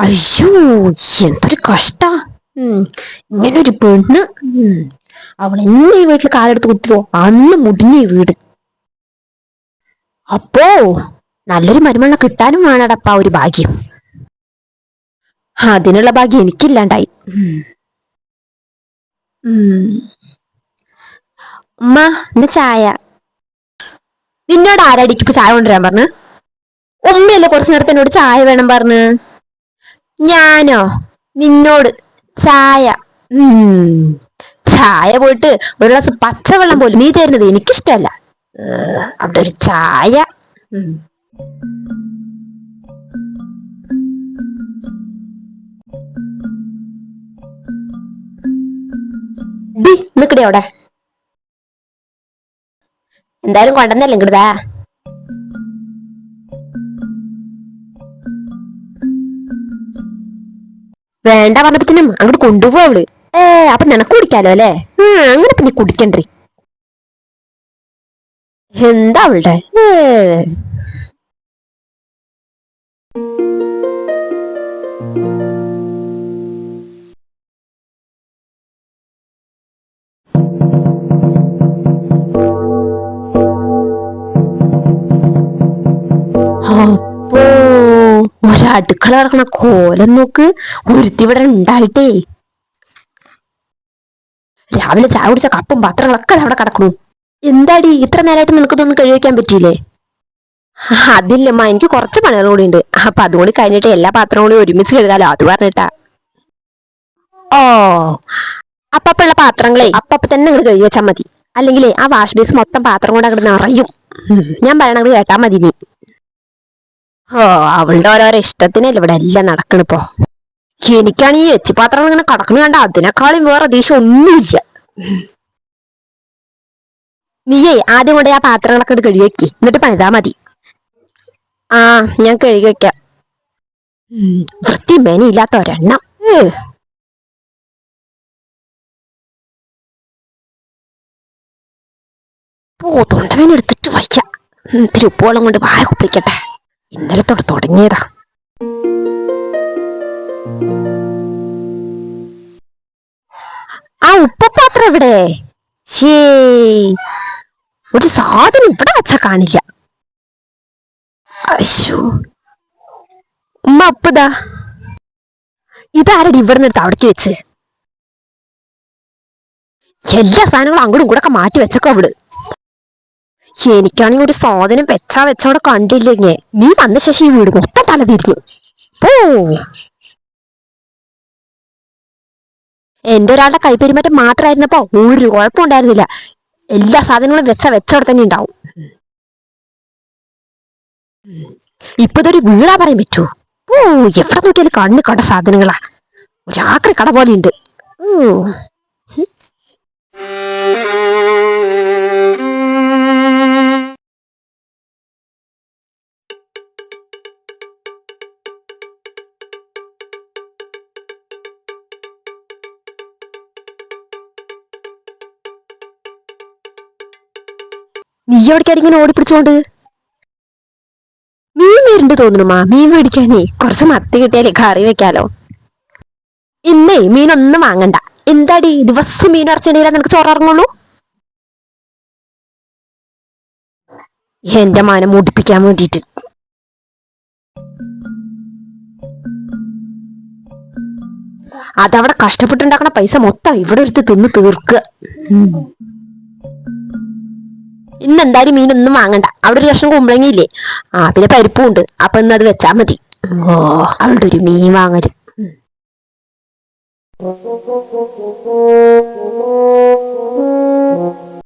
അയ്യോ എന്തൊരു കഷ്ട. ഇങ്ങനൊരു പെണ്ണ്. അവൾ എന്ന് ഈ വീട്ടിൽ കാലെടുത്ത് കുത്തിയോ അന്ന് മുടിഞ്ഞ വീട്. അപ്പോ നല്ലൊരു മരുമണ്ണ കിട്ടാനും വേണടപ്പാ ഒരു ഭാഗ്യം. അതിനുള്ള ഭാഗ്യം എനിക്കില്ലാണ്ടായി. ഉമ്മ ഇന്ന് ചായ. നിന്നോട് ആരാടിക്ക് ചായ കൊണ്ടുവരാൻ പറഞ്ഞു? ഉമ്മയല്ലേ കുറച്ചു നേരത്തെ എന്നോട് ചായ വേണം പറഞ്ഞു? ഞാനോ? നിന്നോട് ചായ. ചായ പോയിട്ട് ഒരു ഗ്ലാസ് പച്ചവെള്ളം പോലും നീ തരുന്നത് എനിക്കിഷ്ടമല്ല. അതൊരു ചായ. നിക്കടി അവിടെ. എന്തായാലും കൊണ്ടുവന്നല്ലേ ഇങ്ങടാ വേണ്ട പറഞ്ഞപ്പത്തിനും അങ്ങോട്ട് കൊണ്ടുപോവാ അവൾ. ഏ അപ്പൊ നിനക്ക് കുടിക്കാലോ അല്ലേ? അങ്ങനെ പിന്നെ കുടിക്കണ്ടേ. എന്താ അവളുടെ? ഏ. ഒരടുക്കള കിടക്കണ കോലം നോക്ക്. ഒരുത്തി ഇവിടെ ഉണ്ടായിട്ടേ. രാവിലെ ചായ കുടിച്ച കപ്പും പാത്രങ്ങളൊക്കെ അവിടെ കിടക്കണു. എന്താടി? ഇത്ര നേരമായിട്ട് നിനക്കിതൊന്നും കഴിവയ്ക്കാൻ പറ്റിയില്ലേ? അതില്ലമ്മ എനിക്ക് കുറച്ച് പണികൾ കൂടി ഉണ്ട്. അപ്പൊ അതുകൂടി കഴിഞ്ഞിട്ട് എല്ലാ പാത്രവും കൂടി ഒരുമിച്ച് കഴുകാലോ. അത് പറഞ്ഞിട്ടാ. ഓ അപ്പപ്പുള്ള പാത്രങ്ങളെ അപ്പപ്പ തന്നെ അങ്ങോട്ട് കഴുകി വെച്ചാൽ മതി. അല്ലെങ്കിലേ ആ വാഷ് ബേസ് മൊത്തം പാത്രം കൊണ്ട് അങ്ങോട്ട് നിറയും. ഞാൻ പറയണത് കേട്ടാ മതി നീ. ഓ അവളുടെ ഓരോരോ ഇഷ്ടത്തിനല്ലേ ഇവിടെ എല്ലാം നടക്കണിപ്പോ എനിക്കാണ് ഈ എച്ചിപ്പാത്രം ഇങ്ങനെ കടക്കണ കണ്ട അതിനേക്കാളും വേറെ ദേഷ്യം ഒന്നുമില്ല. നീയേ ആദ്യം കൊണ്ട് ആ പാത്രങ്ങളൊക്കെ കഴുകി വെക്കി. എന്നിട്ട് പണിതാ മതി. ആ ഞാൻ കഴുകി വെക്കാം. വൃത്തി മേനിയില്ലാത്ത ഒരെണ്ണം. പോ തൊണ്ടവേന എടുത്തിട്ട് ഇത്തിരി ഉപ്പുവെള്ളം കൊണ്ട് വായ കുപ്പിക്കട്ടെ. ഇന്നലെ തൊട്ട് തുടങ്ങിയതാ. ആ ഉപ്പപാത്രം എവിടെ? ഒരു സാധനം ഇവിടെ വെച്ച കാണില്ല. ഉമ്മ അപ്പുതാ ഇതാരടി ഇവിടെ നിന്ന് അവിടേക്ക് വെച്ച്? എല്ലാ സാധനങ്ങളും അങ്ങോട്ടും കൂടെ ഒക്കെ മാറ്റി വെച്ചൊക്കെ അവൾ എനിക്കാണെങ്കിൽ ഒരു സാധനം വെച്ചാ വെച്ചവിടെ കണ്ടില്ലെങ്കിൽ നീ വന്ന ശേഷം ഈ വീട് മൊത്തം തല തിരിഞ്ഞു പോ. എന്റെ ഒരാളുടെ കൈപ്പെരുമാറ്റം മാത്രമായിരുന്നപ്പോ ഒരു കുഴപ്പം ഉണ്ടായിരുന്നില്ല. എല്ലാ സാധനങ്ങളും വെച്ച വെച്ചവിടെ തന്നെ ഉണ്ടാവും. ഇപ്പൊ ഇതൊരു വീടാ പറയാൻ പറ്റൂ. ഓ എവിടെ നോക്കിയാലും കണ്ണ് കണ്ട സാധനങ്ങളാ. ഒരാക്രി കട പോലെ ഉണ്ട് നീ എവിടേക്കാണ് ഇങ്ങനെ ഓടിപ്പിടിച്ചോണ്ട്? മീൻ വരുന്നുണ്ട് തോന്നുന്നുമാ മീൻ മേടിക്കാനേ. കുറച്ച് മത്തി കിട്ടിയാലേ കറി വെക്കാലോ. ഇന്നേ മീനൊന്നും വാങ്ങണ്ട. എന്താടി? ദിവസം മീൻ അറച്ചിട്ടില്ല നിനക്ക് ചോറിറങ്ങുള്ളൂ? എന്റെ മാനം മുടിപ്പിക്കാൻ വേണ്ടിട്ട് അതവിടെ കഷ്ടപ്പെട്ടുണ്ടാക്കണ പൈസ മൊത്തം ഇവിടെ എടുത്ത് തിന്ന് തീർക്കുക. ഇന്ന് എന്തായാലും മീനൊന്നും വാങ്ങണ്ട. അവിടെ ഒരു കഷ്ണം കുമ്പളങ്ങിയില്ലേ? ആ പിന്നെ പരിപ്പും ഉണ്ട് അപ്പൊ ഇന്ന് അത് വെച്ചാ മതി. ഓ അവളുടെ ഒരു മീൻ വാങ്ങൽ. Thank you.